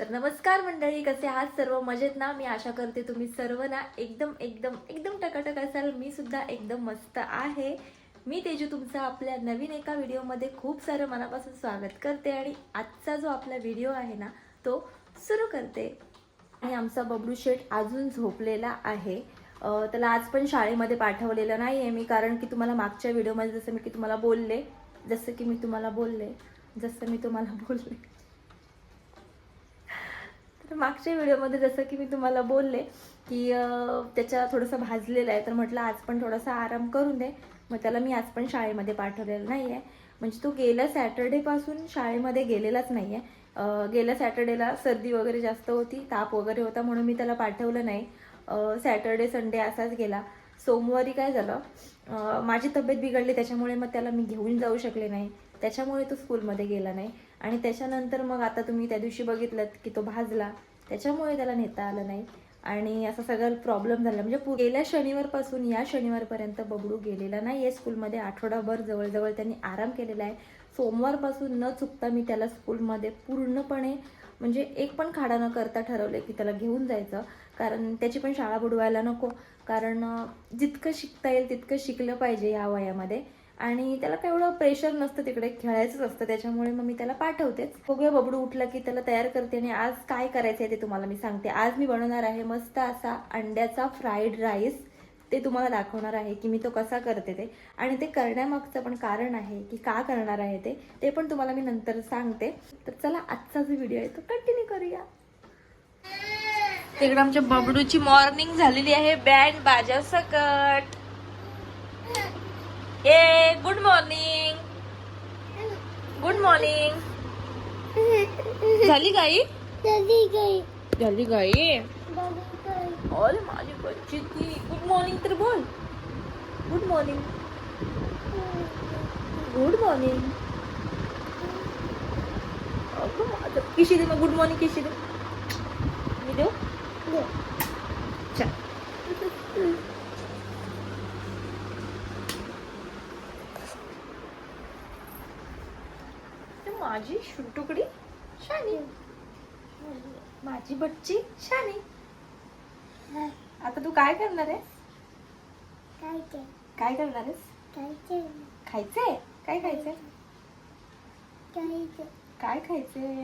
तर नमस्कार मंडळी कसे आहात सर्व? मजेत ना? मी आशा करते तुम्ही सर्व ना एकदम एकदम एकदम टकाटक असाल. मी सुद्धा एकदम मस्त आहे. मी तेजू तुमचं आपल्या नवीन एका व्हिडिओमध्ये खूप सारं मनापासून स्वागत करते आणि आजचा जो आपला व्हिडिओ आहे ना तो सुरू करते. आणि आमचा बबडू शेठ अजून झोपलेला आहे. त्याला आज पण शाळेमध्ये पाठवलेलं नाही आहे मी कारण की तुम्हाला मागच्या व्हिडिओमध्ये जसं मी की तुम्हाला बोलले जसं की मी तुम्हाला बोलले जसं मी तुम्हाला बोलले. तर मागच्या व्हिडिओमध्ये जसं की मी तुम्हाला बोलले की त्याच्या थोडंसं भाजलेलं आहे. तर म्हटलं आज पण थोडासा आराम करून दे. मग त्याला मी आज पण शाळेमध्ये पाठवलेलं नाही आहे म्हणजे तो गेल्या सॅटर्डेपासून शाळेमध्ये गेलेलाच नाही आहे गेल्या सॅटर्डेला सर्दी वगैरे जास्त होती ताप वगैरे होता म्हणून मी त्याला पाठवलं नाही. सॅटर्डे संडे असाच गेला. सोमवारी काय झालं? माझी तब्येत बिघडली त्याच्यामुळे मग त्याला मी घेऊन जाऊ शकले नाही. त्याच्यामुळे तो स्कूलमध्ये गेला नाही. आणि त्याच्यानंतर मग आता तुम्ही त्या दिवशी बघितलं की तो भाजला. त्याच्यामुळे त्याला नेता आलं नाही. आणि असा सगळा प्रॉब्लेम झाला. म्हणजे पु- गेल्या शनिवारपासून या शनिवारपर्यंत बबडू गेलेला नाही आहे स्कूलमध्ये. आठवडाभर जवळजवळ त्यांनी आराम केलेला आहे. सोमवारपासून न चुकता मी त्याला स्कूलमध्ये पूर्णपणे म्हणजे एक पण खाडा न करता ठरवले की त्याला घेऊन जायचं. कारण त्याची पण शाळा बुडवायला नको. कारण जितकं शिकता येईल तितकं शिकलं पाहिजे या वयामध्ये. आणि त्याला काय एवढं प्रेशर नसतं तिकडे खेळायचंच असतं त्याच्यामुळे मग मी त्याला पाठवतेच. बघूया बबडू उठला की त्याला तयार करते आणि आज काय करायचं आहे ते तुम्हाला मी सांगते. आज मी बनवणार आहे मस्त असा अंड्याचा फ्राईड राईस ते तुम्हाला दाखवणार आहे की मी तो कसा करते ते. आणि ते करण्यामागचं पण कारण आहे की का करणार आहे ते ते पण तुम्हाला मी नंतर सांगते. तर चला आजचा जो व्हिडिओ आहे तो कंटिन्यू करूया. तिकडे आमच्या बबडूची मॉर्निंग झालेली आहे. बँड बाजा सकट. ए गुड मॉर्निंग गुड मॉर्निंग झाली गाई? झाली गाई. अरे माझी बच्ची ती. गुड मॉर्निंग तर बोल. गुड मॉर्निंग गुड मॉर्निंग अगं माझं किशी दे मग गुड मॉर्निंग किशी दे मी देऊ? चल तर माझी शुटुकडी शानी. माझी बच्ची शानी. आता तू काय करणार आहेस? काय करणार आहेस? खायचंय. काय खायचंय? काय खायचंय?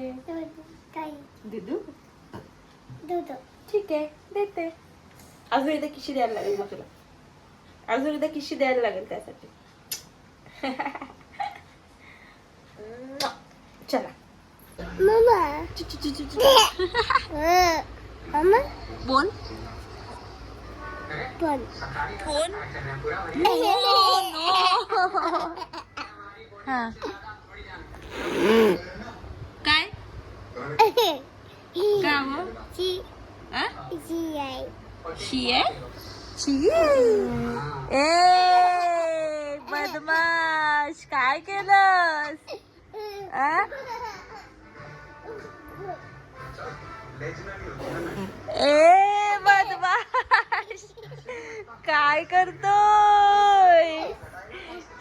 दूध. ठीक आहे देते. अजून एकदा किशी द्यायला लागेल मग तुला? अजून एकदा किशी द्यायला लागेल त्यासाठी? चला. बोल. फोन? हा. काय? का हो? शी आहे? शी? ए बदमाश. काय केलंस? ए बदमाश. काय करतोय?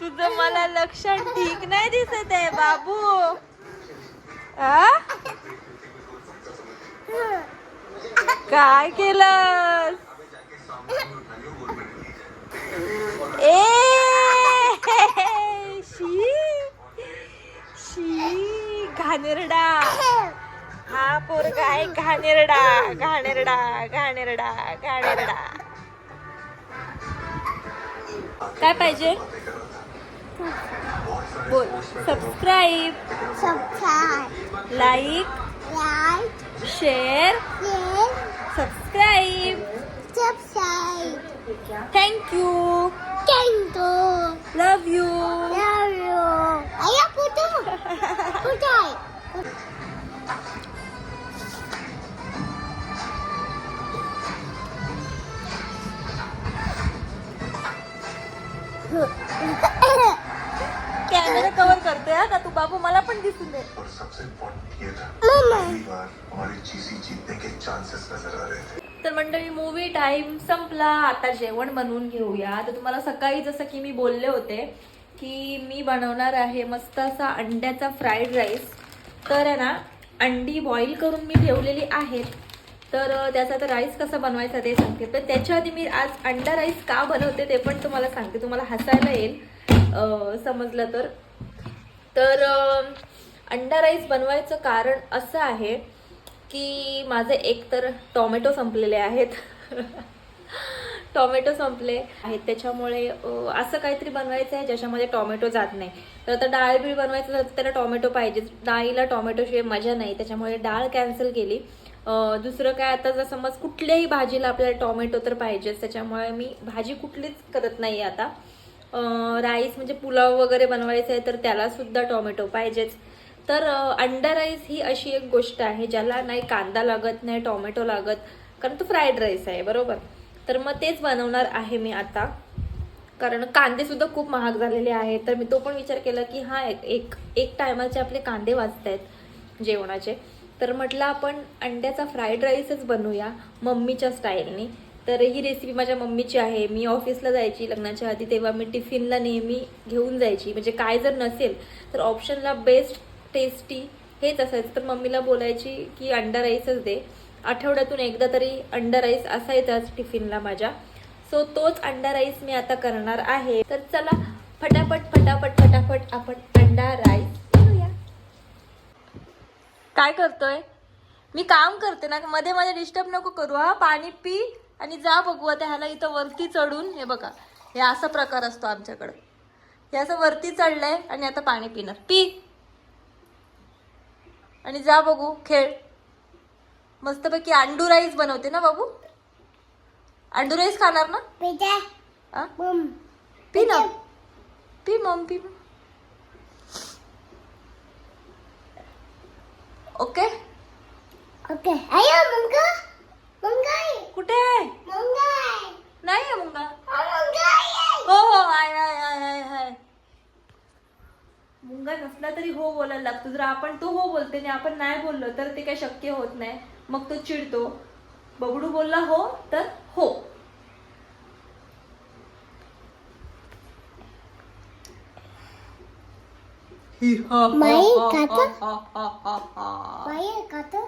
तुझं मला लक्षण ठीक नाही दिसत आहे बाबू. आ? काय केलं ए शी. शी घाणेरडा. हा पोरगा आहे घाणेरडा घाणेरडा घाणेरडा घाणेरडा. काय पाहिजे? बोल. Subscribe like share subscribe thank you love you camera cover करतोय हा का तू बाबू मला पण दिसून दे. और सबसे इम्पोर्टेंट ये था पहली बार हमारी जीसी जीतने के चांसेस नजर आ रहे थे। तर मंडळी मूवी टाइम संपला. आता जेवण बनवून घेऊया. तर तुम्हाला सकाळी जसं की मी बोलले होते की मी बनवणार आहे मस्त असा अंड्याचा फ्राईड राईस तर आहे ना अंडी बॉईल करून मी ठेवलेली आहेत. तर त्याचा तर राईस कसा बनवायचा ते सांगते. पण त्याच्या आधी मी आज अंडा राईस का बनवते ते पण तुम्हाला सांगते. तुम्हाला हसायला येईल समजलं तर. तर अंडा राईस बनवायचं कारण असं आहे की माझे एक तर टॉमॅटो संपलेले आहेत. टॉमॅटो संपले. आहेत त्याच्यामुळे असं काहीतरी बनवायचं आहे ज्याच्यामध्ये टॉमॅटो जात नाही. तर आता डाळ बीळ बनवायचं तर त्याला टॉमॅटो पाहिजेच डाळीला टॉमॅटोशिवाय मजा नाही. त्याच्यामुळे डाळ कॅन्सल केली. दुसरं काय आता जर समज कुठल्याही भाजीला आपल्याला टॉमॅटो तर पाहिजेच. त्याच्यामुळे मी भाजी कुठलीच करत नाही आता. राईस म्हणजे पुलाव वगैरे बनवायचं आहे तर त्याला सुद्धा टॉमॅटो पाहिजेच. तर अंडा राईस ही अशी एक गोष्ट आहे ज्याला नाही कांदा लागत नाही टॉमॅटो लागत. कारण तो फ्राईड राईस आहे बरोबर? तर मग तेच बनवणार आहे मी आता. कारण कांदे सुद्धा खूप महाग झालेले आहेत. तर मी तो पण विचार केला की हा एक एक एक टायमाचे आपले कांदे वाचत आहेत जेवणाचे. तर म्हटलं आपण अंड्याचा फ्राईड राईसच बनवूया मम्मीच्या स्टाईलनी तर ही रेसिपी माझ्या मम्मीची आहे. मी ऑफिसला जायची लग्नाच्या आधी तेव्हा मी टिफिनला नेहमी घेऊन जायची. म्हणजे काय जर नसेल तर ऑप्शनला बेस्ट टेस्टी हेच असायचं. तर मम्मीला बोलायची की अंडा राईसच दे. आठवड्यातून एकदा तरी अंडा राईस असायचाच टिफिनला माझ्या. सो तोच अंडा राईस मी आता करणार आहे. तर चला फटाफट फटाफट फटाफट आपण अंडा राईस करूया काय करतोय? मी काम करते ना मध्ये मध्ये डिस्टर्ब नको करू हा पाणी पी आणि जा बघू आता ह्याला इथं वरती चढून हे बघा हे असा प्रकार असतो आमच्याकडं. हे असं वरती चढलंय आणि आता पाणी पिणार. पी आणि जा बघू खेळ. मस्तपैकी अंडू राईस बनवते ना बाबू? अंडू राईस खाणार ना? आ? पी ना. पी मम पी ओके? ओके. मुंगा. कुठे? नाही आहे मुंगा. हो हो हाय हाय हाय हाय हाय मुंगा नसला तरी हो बोलायला लागतो. जर आपण तो हो बोलते आणि आपण नाही बोललो तर ते काही शक्य होत नाही. मग तो चिडतो. बबडू बोलला हो तर हो? काय माये कातो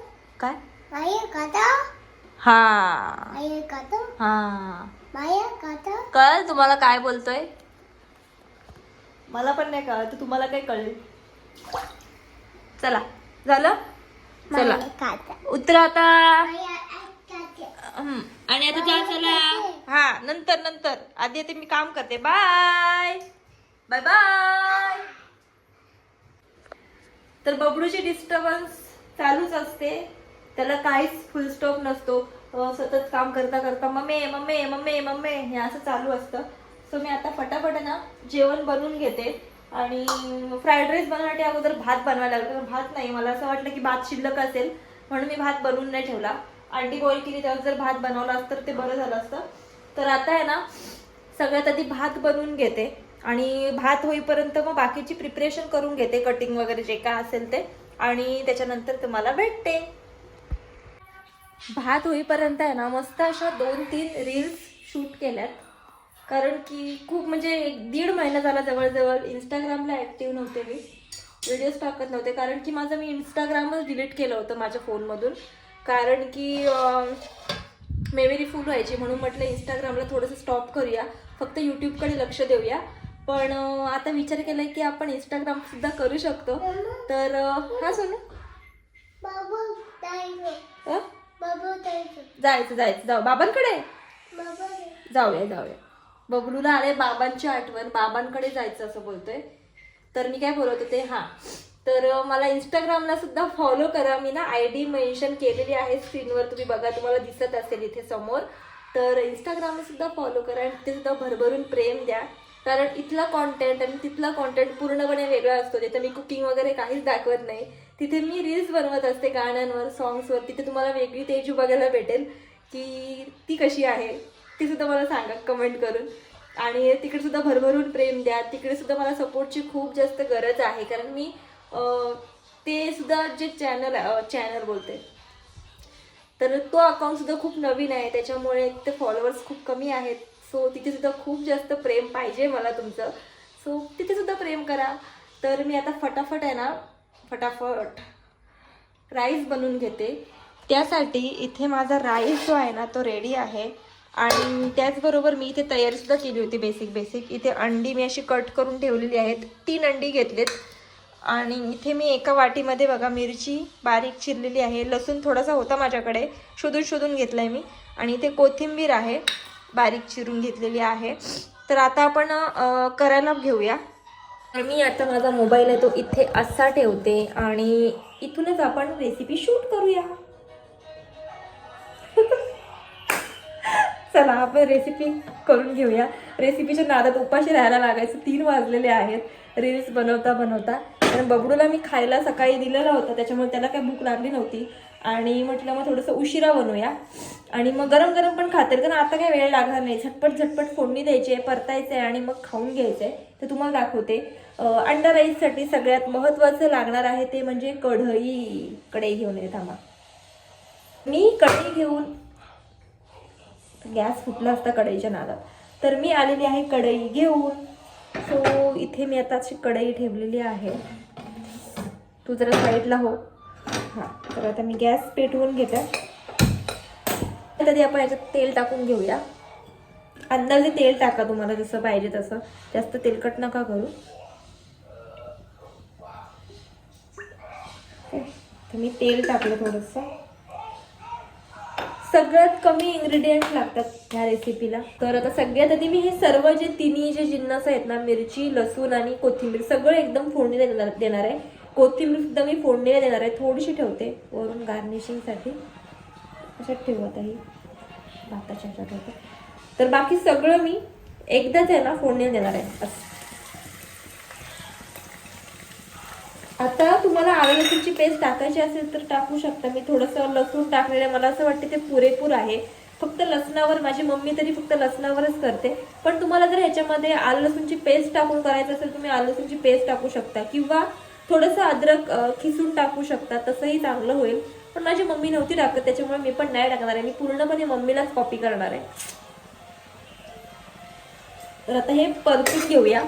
माये कातो हा माये कातो हा माये कातो कळ तुम्हाला काय बोलतोय? मला पण नाही कळत तुम्हाला काय कळेल? चला झालं? चला. उतरा आता. आणि आता जा चला. हा नंतर नंतर. आधी आता मी काम करते. बाय. Bye bye. तर बबडूची डिस्टर्बन्स चालूच असते. त्याला काहीच फुल स्टॉप नसतो. सतत काम करता करता मम्मी मम्मी मम्मी मम्मी हे असं चालू असतं. सो मी आता फटाफट ना जेवण बनवून घेते. आणि फ्राईड राईस बनवण्यासाठी अगोदर भात बनवायला लागला. भात नाही मला असं वाटलं की भात शिल्लक असेल म्हणून मी भात बनवून नाही ठेवला. अंडी बॉईल केली त्यावर जर भात बनवला असतं तर ते बरं झालं असतं. तर आता आहे ना सगळ्यात आधी भात बनवून घेते. आणि भात होईपर्यंत मग बाकीची प्रिपरेशन करून घेते कटिंग वगैरे जे काय असेल ते. आणि त्याच्यानंतर तुम्हाला भेटते. भात होईपर्यंत आहे ना मस्त अशा दोन तीन रील्स शूट केल्यात. कारण की खूप म्हणजे एक दीड महिना झाला जवळजवळ इंस्टाग्रामला ॲक्टिव्ह नव्हते मी. व्हिडिओज टाकत नव्हते. कारण की माझं मी इंस्टाग्रामच डिलीट केलं होतं माझ्या फोनमधून. कारण की मेमरी फुल व्हायची म्हणून म्हटलं इंस्टाग्रामला थोडंसं स्टॉप करूया. फक्त यूट्यूबकडे लक्ष देऊया. पण आता विचार केला की आपण इंस्टाग्राम सुद्धा करू शकतो. तर हा सोनू. जायचं जायचं. जाऊ. बाबांकडे? बाबू जाऊया जाऊया. बबलूला आले बाबांची आठवण बाबांकडे जायचं असं बोलतोय. तर मी काय बोलत होते हां. तर मला इंस्टाग्रामला सुद्धा फॉलो करा. मी ना आय डी मेन्शन केलेली आहे स्क्रीनवर तुम्ही बघा तुम्हाला दिसत असेल इथे समोर. तर इंस्टाग्रामला सुद्धा फॉलो करा आणि तिथे सुद्धा भरभरून प्रेम द्या. कारण इथला कॉन्टेंट आणि तिथला कॉन्टेंट पूर्णपणे वेगळा असतो. तिथे मी कुकिंग वगैरे काहीच दाखवत नाही तिथे मी रील्स बनवत असते गाण्यांवर सॉंग्सवर तिथे तुम्हाला वेगळी तेजू बघायला भेटेल की ती कशी आहे. ती सुद्धा मला सांगा कमेंट करून. आणि तिकडे सुद्धा भरभरून प्रेम द्या. तिकडे सुद्धा मला सपोर्टची खूप जास्त गरज आहे. कारण मी ते सुद्धा जे चॅनल चॅनल बोलते. तर तो अकाउंट सुद्धा खूप नवीन आहे. त्याच्यामुळे ते फॉलोअर्स खूप कमी आहेत. सो तिथे सुद्धा खूप जास्त प्रेम पाहिजे मला तुमचं. सो तिथे सुद्धा प्रेम करा. तर मी आता फटाफट आहे ना फटाफट राईस बनवून घेते. त्यासाठी इथे माझा राईस जो आहे ना तो रेडी आहे. आणि त्याचबरोबर मी इथे तयारीसुद्धा केली होती बेसिक बेसिक इथे अंडी मी अशी कट करून ठेवलेली आहेत. तीन अंडी घेतलेत. आणि इथे मी एका वाटीमध्ये बघा मिरची बारीक चिरलेली आहे. लसूण थोडासा होता माझ्याकडे. शोधून शोधून घेतला आहे मी. आणि इथे कोथिंबीर आहे बारीक चिरून घेतलेली आहे. तर आता आपण करायला घेऊया. तर मी आता माझा मोबाईल आहे तो इथे असा ठेवते. आणि इथूनच आपण रेसिपी शूट करूया. चला आपण रेसिपी करून घेऊया. रेसिपीच्या नादात उपाशी राहायला लागायचं. तीन वाजलेले आहेत. रील्स बनवता बनवता. कारण बबडूला मी खायला सकाळी दिलेला होता. त्याच्यामुळे त्याला काही भूक लागली नव्हती. आणि म्हटलं मग थोडंसं उशिरा बनवूया. आणि मग गरम गरम पण खाते. कारण आता काही वेळ लागणार नाही. झटपट झटपट फोडणी द्यायची आहे परतायचं आहे आणि मग खाऊन घ्यायचं आहे. तर तुम्हाला दाखवते. अंडा राईससाठी सगळ्यात महत्त्वाचं लागणार आहे ते म्हणजे कढई. कढई घेऊन ये थांबा. मी कढई घेऊन गॅस फुटला असता कढईच्या नादात. तर मी आलेली आहे कढई घेऊन. सो इथे मी आता अशी कढई ठेवलेली आहे. तू जरा साईडला हो. हां तर आता मी गॅस पेटवून घेते. कधी आपण याच्यात तेल टाकून घेऊया. अंदाजे तेल टाका तुम्हाला जसं पाहिजे तसं. जास्त तेलकट नका करू. तर मी तेल टाकलं थोडंसं. सगळ्यात कमी इन्ग्रेडियंट लागतात ह्या रेसिपीला तर आता सगळ्यात आधी मी हे सर्व जे तिन्ही जे जिन्नस आहेत ना मिरची लसूण आणि कोथिंबीर सगळं एकदम फोडणी देणार देणार आहे. कोथिंबीर सुद्धा मी फोडणीला देणार आहे. थोडीशी ठेवते. वरून गार्निशिंगसाठी अशात ठेवू आता ही. भाताच्या ठेवते. तर बाकी सगळं मी एकदाच आहे ना फोडणीला देणार आहे. असं. आता तुम्हाला आलं लसूणची पेस्ट टाकायची असेल तर टाकू शकता. मी थोडंसं लसूण टाकलेलं आहे. मला असं वाटतं ते पुरेपूर आहे. फक्त लसणावर माझी मम्मी तरी फक्त लसणावरच करते. पण तुम्हाला जर ह्याच्यामध्ये आलं लसूणची पेस्ट टाकून करायचं असेल तुम्ही आलं लसूणची पेस्ट टाकू शकता. किंवा थोडंसं अद्रक खिसून टाकू शकता. तसंही चांगलं होईल. पण माझी मम्मी नव्हती टाकत त्याच्यामुळे मी पण नाही टाकणार आहे. मी पूर्णपणे मम्मीलाच कॉपी करणार आहे. तर आता हे परतून घेऊया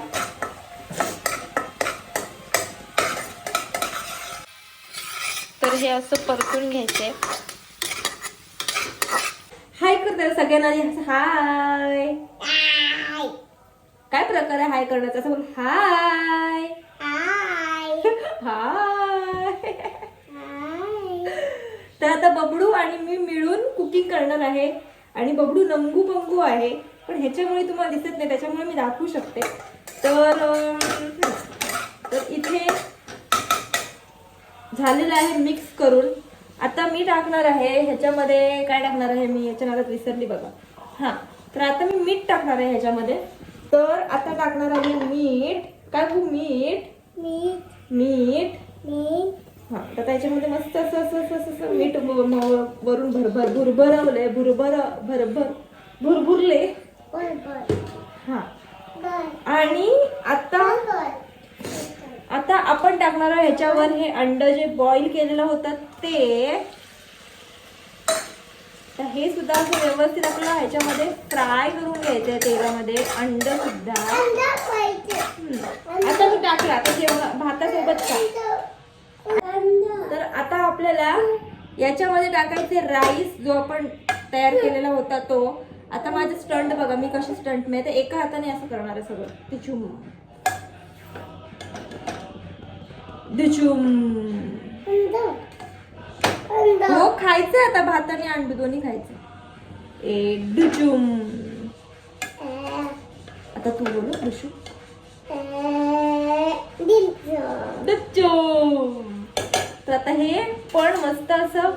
तर हे असं परतून घ्यायचंय हाय करते सगळ्यांना हाय. काय प्रकार आहे हाय करण्याचा? असं बोल हाय. हाय. हाय. हाय. तर आता बबडू आणि मी मिळून कुकिंग करणार आहे. आणि बबडू नंगू पंगू आहे. पण ह्याच्यामुळे तुम्हाला दिसत नाही त्याच्यामुळे मी दाखवू शकते. तर तर इथे झालेलं आहे मिक्स करून. आता मी टाकणार आहे ह्याच्यामध्ये काय टाकणार आहे मी? याच्या नादात विसरली बघा. हां तर आता मी मीठ टाकणार आहे ह्याच्यामध्ये. तर आता टाकणार आहे मीठ. काय खूप मीठ? मी मीठ. मी हा तर त्याच्यामध्ये मस्त असं असं असं असं मीठ वरून भरभर भुरभरवलंय भुरभर भरभर भुरभुरले. हा. बर. आणि आता आता आपण टाकणार आहोत ह्याच्यावर हे अंड जे बॉईल केलेलं होतं ते. तर हे सुद्धा असं व्यवस्थित आपल्याला ह्याच्यामध्ये फ्राय करून घ्यायचंय तेलामध्ये. अंड सुद्धा. आता मी टाकला आता जेव्हा भातासोबत तर आता आपल्याला याच्यामध्ये टाकायचे राईस जो आपण तयार केलेला होता तो. आता माझा स्टंट बघा मी कशी स्टंट मी एका हाताने असं करणार आहे सगळं. ते चुम हो खायचंय आता भात आणि अंडू दोन्ही खायचं ए डुचुम आता तू बोलू डुचू तर आता हे पण मस्त असं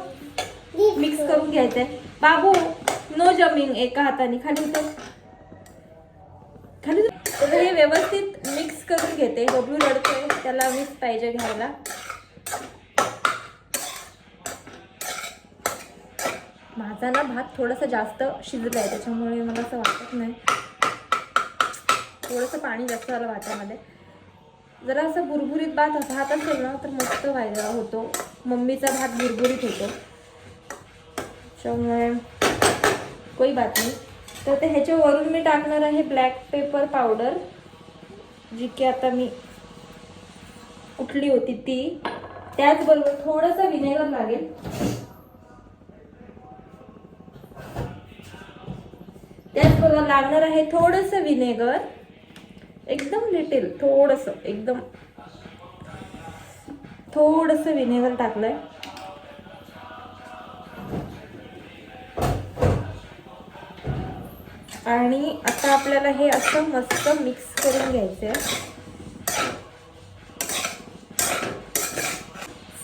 मिक्स करून घ्यायचंय. बाबू नो जमिंग एका हाताने. खाली उतर. खाली तर हे व्यवस्थित मिक्स करून घेते. बबलू रडतोय त्याला मिक्स पाहिजे घ्यायला. माझा ना भात थोडासा जास्त शिजला आहे त्याच्यामुळे मला असं वाटत नाही. थोडंसं पाणी जास्त झालं भातामध्ये जरा असं भुरभुरीत भात असा भात असेल ना तर मस्त व्हायला होतो. मम्मीचा भात भुरभुरीत होतो. त्याच्यामुळे कोई बात नाही. तर ते ह्याच्यावरून मी टाकणार आहे ब्लॅक पेपर पावडर जी की आता मी कुठली होती ती. त्याचबरोबर थोडंसं विनेगर लागेल. त्याचबरोबर लागणार आहे थोडंसं विनेगर एकदम लिटिल थोडंसं एकदम. थोडंसं विनेगर टाकलंय. आणि आता आपल्याला हे असं मस्त मिक्स करून घ्यायचं आहे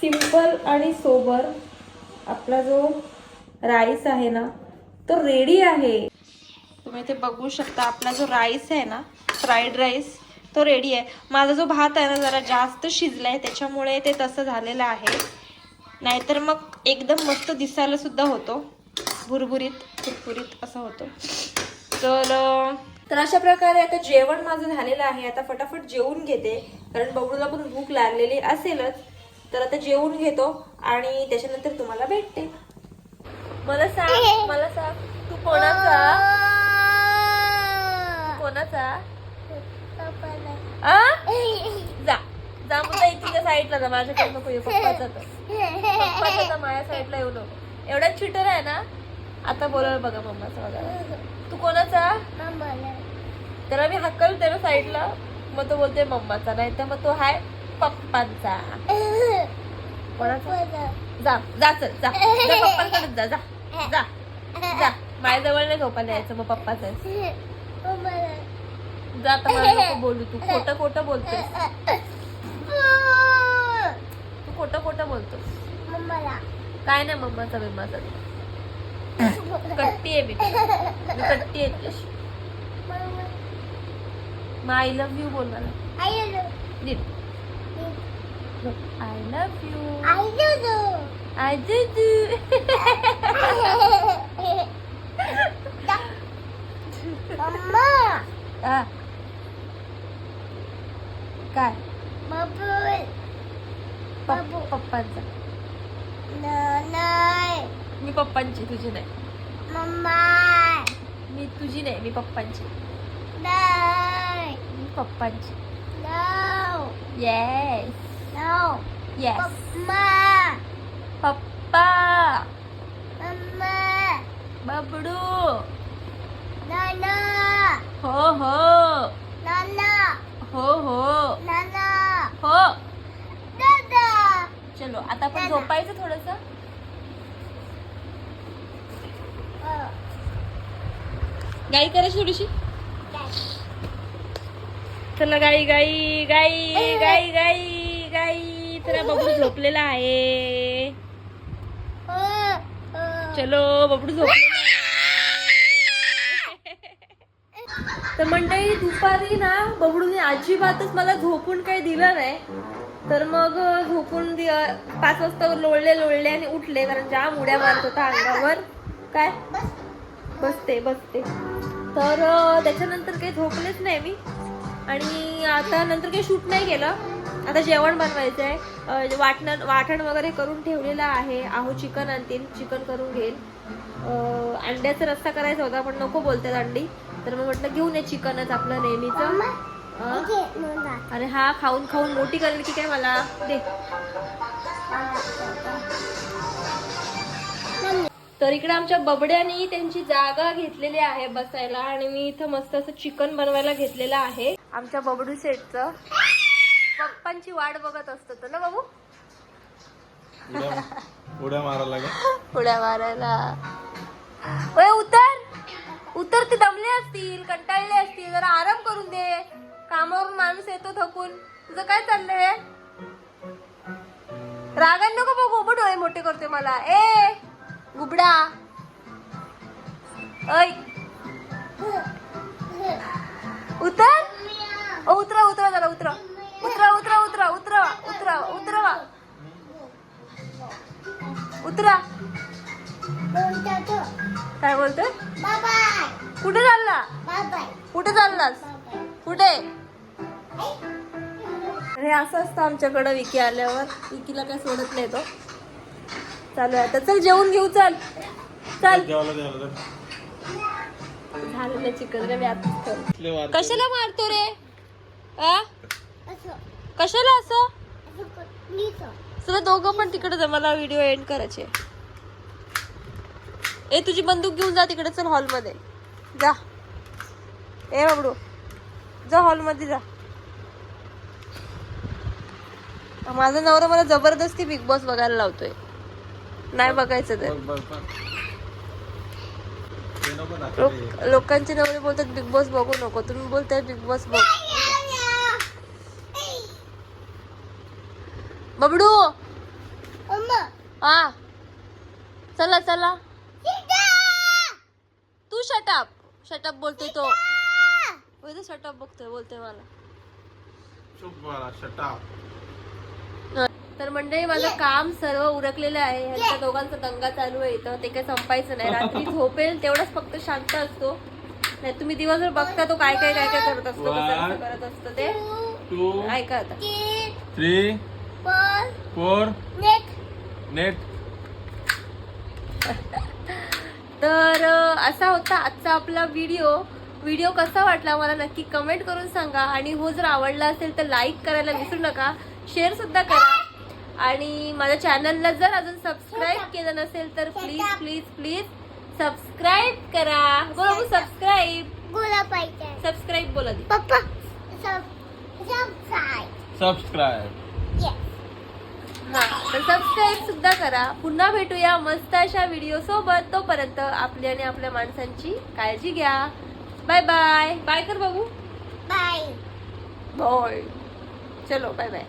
सिंपल आणि सोबर आपला जो राईस आहे ना तो रेडी आहे. तुम्ही ते बघू शकता आपला जो राईस आहे ना फ्राईड राईस तो रेडी आहे. माझा जो भात आहे ना जरा जास्त शिजलाय त्याच्यामुळे ते तसं झालेलं आहे. नाहीतर मग एकदम मस्त दिसायला सुद्धा होतो. भुरभुरीत फुरफुरीत असं होतो. तर तर अशा प्रकारे आता जेवण माझं झालेलं आहे. आता फटाफट जेवून घेते. कारण बबडूला पण भूक लागलेली असेलच. तर आता जेवून घेतो आणि त्याच्यानंतर तुम्हाला भेटते. मला सांग मला सांग. तू कोणाचा? कोणाचा? जा. जा मुला इथे साईडला जा. माझ्याकडे नको येऊ. पप्पाचा तर. पप्पाचा माझ्या साईडला येऊ नको. एवढा चिटर आहे ना? आता बोलायला बघा मम्माचा बघा तू कोणाचा? त्याला मी हक्कल त्याला साईडला. मग तो बोलते मम्माचा नाही तर मग तो हाय पप्पांचा. कोणाचा? जा जा चल जा. जा पप्पांकडे जा जा. जा. जा. माझ्याजवळ नाही झोपायला यायचं मग पप्पाचं. जा आता मला बोलू. तू खोटं खोटं बोलतोय तू खोटं खोटं बोलतो काय नाही मम्माचा बिम्माचा. कट्टी आहे मी कट्टी आहे मग आय लव्ह यू बोल मला. I love you I do काय? पप्प- पप्पांचा. मी पप्पांची तुझी नाही मी तुझी नाही मी पप्पांची मी पप्पांची येस येस पप्पा बबडू हो हो हो हो हो चलो आता आपण झोपायचं थोडस गाई करायची थोडीशी. चला गाई गाई गाई गाई गाई गाई. तुला बबडू झोपलेला आहे. चलो बबडू झोपलेला तर मंडळी दुपारी ना बबडूने अजिबातच मला झोपून काही दिलं नाही. तर मग झोपून पाच वाजता लोळले लोळले आणि उठले कारण जाम उड्या मारत होता अंगावर. काय? बसते बसते. तर त्याच्यानंतर काही झोपलेच नाही मी. आणि आता नंतर काही शूट नाही केलं. आता जेवण बनवायचं आहे. वाटण वाटण वगैरे करून ठेवलेलं आहे. आहो चिकन आणतील. चिकन करून घेईल. अंड्याचा रस्सा करायचा होता पण नको बोलतात अंडी. तर मग म्हटलं घेऊन ये चिकनच आपलं नेहमीचं. अरे हा खाऊन खाऊन मोठी करेल की काय मला? दे. तर इकडे आमच्या बबड्यानी त्यांची जागा घेतलेली आहे बसायला आणि मी इथं मस्त असं चिकन बनवायला घेतलेलं आहे. आमच्या बबडू सेटचं पप्पांची वाट बघत असतो तो ना बाबू? उड्या मारायला उड्या मारायला. ओय उतर! उतर ते दमले असतील कंटाळले असतील जरा आराम करून दे. कामावरून माणूस येतो थकून. तुझं काय चाललंय रागान नको बघ डोळे मोठे करते मला. ए! गुबडा ऐ. उतर. ओ उतरा उतरा जरा उतरा उतरा उतरा उतरा उतरा उतरा उतरवा. उतरा. काय बोलतोय? कुठे चालला? कुठे चाललास? कुठे? अरे असं असतं आमच्याकडं विकी आल्यावर. विकीला काय सोडत नाही तो. चालू आहे. आता चल जेवून घेऊ चल. चल. चिकन कशाला मारतो रे? आ? कशाला असं? तुला दोघं पण तिकडे जा मला व्हिडिओ एंड करायचे. ए तुझी बंदूक घेऊन जा तिकडे चल हॉलमध्ये. जा. ए बाबडू. जा हॉलमध्ये जा. माझा नवरा मला जबरदस्ती बिग बॉस बघायला लावतोय. नाही बघायचं तर. लोकांचे नवरे बोलतात बिग बॉस बघू नको. तुम्ही बोलताय बिग बॉस बघ. बबडू! हा. चला चला. तू शटअप शटअप बोलतोय तो. शटअप बघतोय बोलतोय मला. चुप बाळा शटा तर मंडळी माझं काम सर्व उरकलेलं आहे. ह्यांच्या दोघांचा दंगा चालू आहे इथं. ते काही संपायचं नाही. रात्री झोपेल तेवढंच फक्त शांत असतो. नाही तुम्ही दिवसभर बघता तो काय काय काय काय करत असतो कसं कसं करत असतं ते. टू ऐका आता. थ्री फोर नेट नेट तर असा होता आजचा आपला व्हिडिओ व्हिडिओ कसा वाटला मला नक्की कमेंट करून सांगा. आणि हो जर आवडला असेल तर लाईक करायला विसरू नका. शेअर सुद्धा करा. आणि माझ्या चॅनलला जर अजून सबस्क्राईब केलं नसेल तर प्लीज प्लीज प्लीज सबस्क्राईब करा. बोला सबस्क्राईब गोला पाहिजे. सबस्क्राईब बोला दी पप्पा सबस्क्राईब येस हा तर सबस्क्राईब सुद्धा करा. पुन्हा भेटूया मस्त अशा व्हिडिओ सोबत. तोपर्यंत आपली आणि आपल्या माणसांची काळजी घ्या. बाय बाय बाय कर बाबू. बाय बाय चलो बाय बाय